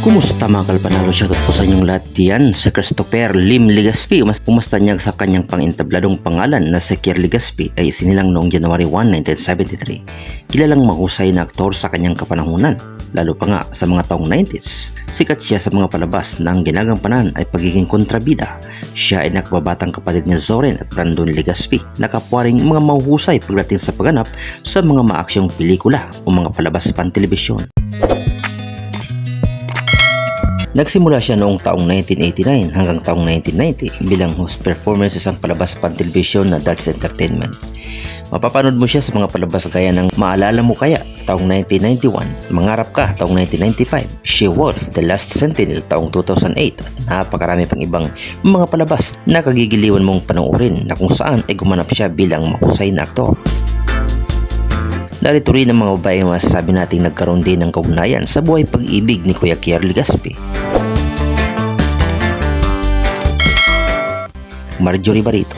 Kumusta mga kalpanalo? Shoutout po sa inyong lahat diyan sa Christopher Lim Legaspi. Umas pumasta niya sa kanyang pangintabladong pangalan na si Kier Legaspi ay isinilang noong January 1, 1973. Kilalang mahusay na aktor sa kanyang kapanahunan, lalo pa nga sa mga taong 90s. Sikat siya sa mga palabas na ang ginagampanan ay pagiging kontrabida. Siya ay nakababatang kapatid ni Zoren at Brandon Legaspi, nakapwaring mga mahuhusay pagdating sa pagganap sa mga maaksyong pelikula o mga palabas pan telebisyon. Nagsimula siya noong taong 1989 hanggang taong 1990 bilang host performer sa isang palabas pan television na Dutch Entertainment. Mapapanood mo siya sa mga palabas gaya ng Maalala Mo Kaya taong 1991, Mangarap Ka taong 1995, She Wolf, The Last Sentinel taong 2008 at napakarami pang ibang mga palabas na kagigiliwan mong panoorin na kung saan ay gumanap siya bilang mahusay na aktor. Narito rin ang mga babae masasabi nating nagkaroon din ng kaugnayan sa buhay pag-ibig ni Kuya Kier Legaspi. Marjorie Barito.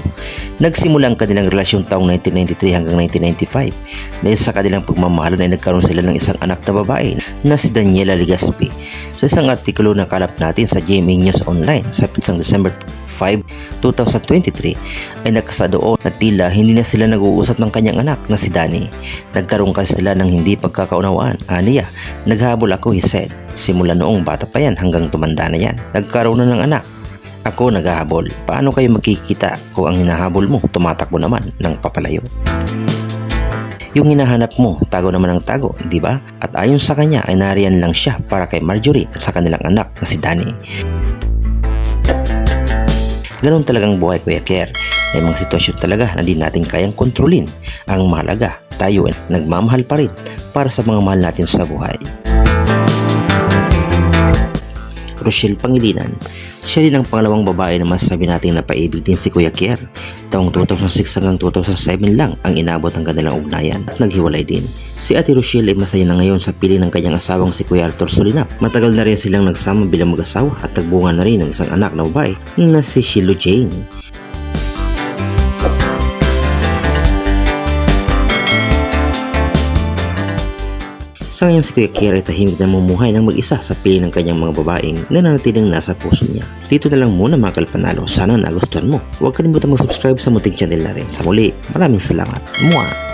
Nagsimula ang kanilang relasyon taong 1993 hanggang 1995 dahil sa kanilang pagmamahalan ay nagkaroon sila ng isang anak na babae na si Daniela Legaspi. Sa isang artikulo na kalap natin sa GMA News Online sa pitsang December 5, 2023 ay nakasa doon na tila hindi na sila nag-uusap ng kanyang anak na si Danny. Nagkaroon kasi sila ng hindi pagkakaunawaan. Aniya, naghabol ako he said. Simula noong bata pa yan hanggang tumanda na yan. Nagkaroon na ng anak. Ako naghahabol. Paano kayo magkikita kung ang hinahabol mo tumatakbo naman ng papalayo? Yung hinahanap mo, tago naman ang tago, di ba? At ayon sa kanya ay nariyan lang siya para kay Marjorie at sa kanilang anak na si Danny. Ganun talagang buhay Kuya Kier. May mga sitwasyon talaga na di natin kayang kontrolin. Ang mahalaga, tayo ay nagmamahal pa rin para sa mga mahal natin sa buhay. Rochelle Pangilinan. Siya rin ang pangalawang babae na masasabi natin na paibig din si Kuya Kier. Taong 2006 hanggang 2007 lang ang inabot ang kanilang ugnayan at naghiwalay din. Si Ate Rochelle ay masaya na ngayon sa piling ng kanyang asawang si Kuya Arthur Solinap. Matagal na rin silang nagsama bilang mag-asawa at nagbunga na rin ng isang anak na babae na si Shiloh Jane. Sa ngayon si Kuya Kier ay tahimik na mumuhay ng mag-isa sa pili ng kanyang mga babaeng na nanatiling nasa puso niya. Dito na lang muna mga kalpanalo. Sana nagustuhan mo. Huwag kalimutan mag-subscribe sa muting channel natin. Sa muli, maraming salamat. Mua!